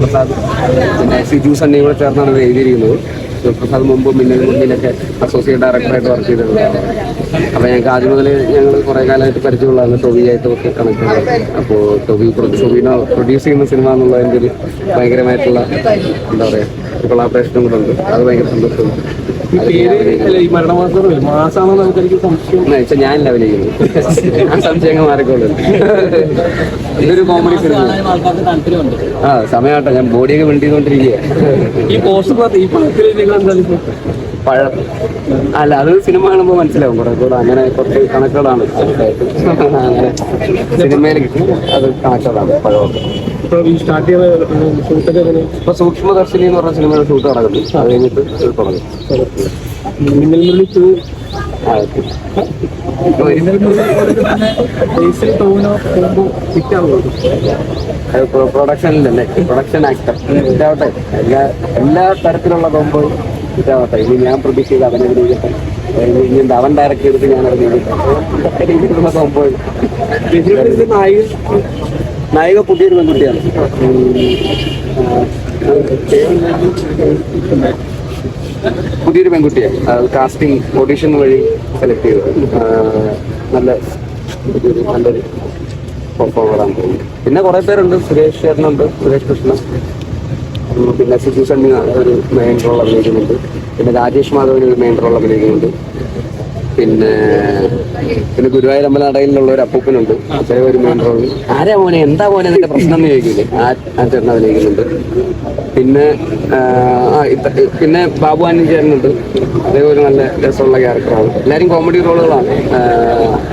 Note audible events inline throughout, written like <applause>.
പ്രസാദ് പിന്നെ സിജു കൂടെ ചേർന്നാണ് എഴുതിയിരിക്കുന്നത്. ശിവപ്രസാദ് മുമ്പ് മിന്നൽ മുന്നിലൊക്കെ അസോസിയേറ്റ് ഡയറക്ടറായിട്ട് വർക്ക് ചെയ്തിട്ടുള്ളതാണ്. അപ്പോൾ ഞങ്ങൾക്ക് ആദ്യം മുതൽ ഞങ്ങൾ കുറേ കാലമായിട്ട് പരിചയമുള്ളതാണ് ആയിട്ട് ഒക്കെ കണക്ട് അപ്പോൾ ടൊവി ടൊവിനോ പ്രൊഡ്യൂസ് ചെയ്യുന്ന സിനിമ എന്നുള്ളതിന്റെ ഒരു ഭയങ്കരമായിട്ടുള്ള എന്താ പറയുക കൊളാബറേഷനും കൂടെ ഉണ്ട്. അത് ഭയങ്കര സന്തോഷമുണ്ട്. ഈ പേര് അല്ല ഈ മരണമാസം സംശയം. ഞാൻ ആ സംശയങ്ങൾ മാറിക്കോളും. ഇതൊരു കോമഡി സിനിമ ആൾക്കാർക്ക് താല്പര്യമുണ്ട്. ആ സമയമാട്ടോ ഞാൻ ബോഡിയൊക്കെ വെണ്ടിക്കൊണ്ടിരിക്കുക ഈ പോസ്റ്റർ ഈ പടത്തിൽ നിങ്ങൾ എന്തായാലും ഇപ്പൊ പഴം. അല്ല അത് സിനിമ കാണുമ്പോൾ മനസ്സിലാവും. കുറെ കൂടെ അങ്ങനെ കുറച്ച് കണക്കുകളാണ്. <laughs> അങ്ങനെ സിനിമയിൽ അത് കണക്കുകളാണ് പഴമൊക്കെ. ഈ സ്റ്റാർട്ട് ചെയ്ത ഷൂട്ടൊക്കെ എങ്ങനെ? ഇപ്പൊ സൂക്ഷ്മദർശിനി എന്ന് പറഞ്ഞ സിനിമയുടെ ഷൂട്ട് നടക്കുന്നു. അത് കഴിഞ്ഞിട്ട് തുടങ്ങും. മിന്നൽ ടു. പ്രൊഡക്ഷനിലല്ലേ? Production actor. ഇതാവട്ടെ. എല്ലാ എല്ലാ തരത്തിലുള്ള കോമ്പോ ഇതാവട്ടെ. ഇനി ഞാൻ പ്രതീക്ഷ ചെയ്ത് അവനെ അഭിനയിക്കട്ടെ. ഇനി അവൻ ഡയറക്റ്റ് ചെയ്തിട്ട് ഞാൻ അവനെ രീതിയിലുള്ള കോമ്പോ നായിക പുതിയൊരു പെൺകുട്ടിയാണ്. പുതിയൊരു പെൺകുട്ടിയാണ് കാസ്റ്റിംഗ് ഓഡിഷൻ വഴി സെലക്ട് ചെയ്തത്. നല്ല നല്ലൊരു പെർഫോമറാണ് പിന്നെ കുറെ പേരുണ്ട്. സുരേഷ് ചേട്ടനുണ്ട്. സുരേഷ് കൃഷ്ണൻ പിന്നെ സണ്ണി ഒരു മെയിൻ റോൾ അഭിനയിക്കുന്നുണ്ട്. പിന്നെ രാജേഷ് മാധവൻ ഒരു മെയിൻ റോൾ അഭിനയിക്കുന്നുണ്ട്. പിന്നെ പിന്നെ ഗുരുവായൂർ അമ്പലനടയിലുള്ള ഒരു അപ്പൂപ്പനുണ്ട്. അദ്ദേഹം ഒരു മെയിൻ റോൾ ആരാ മോനെ? എന്താ മോനെ അതിന്റെ പ്രശ്നം എന്ന് ചോദിക്കില്ലേ? ആ ആ ചേട്ടൻ അഭിനയിക്കുന്നുണ്ട്. പിന്നെ ആ, ആ ഇത്ത- പിന്നെ ബാബു ആനന്ദ് ചേട്ടനുണ്ട് അദ്ദേഹം ഒരു നല്ല രസമുള്ള ക്യാരക്ടറാണ്. എല്ലാവരും കോമഡി റോളുകളാണ്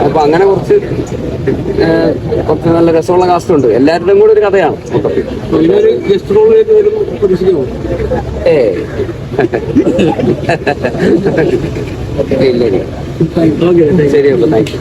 അപ്പൊ അങ്ങനെ കുറച്ച് കുറച്ച് നല്ല രസമുള്ള കാസ്റ്റ് ഉണ്ട്. എല്ലാവരുടെയും കൂടെ ഒരു കഥയാണ് ഏ <laughs> ഇല്ല ഇല്ല ശരി. അപ്പൊ താങ്ക് യു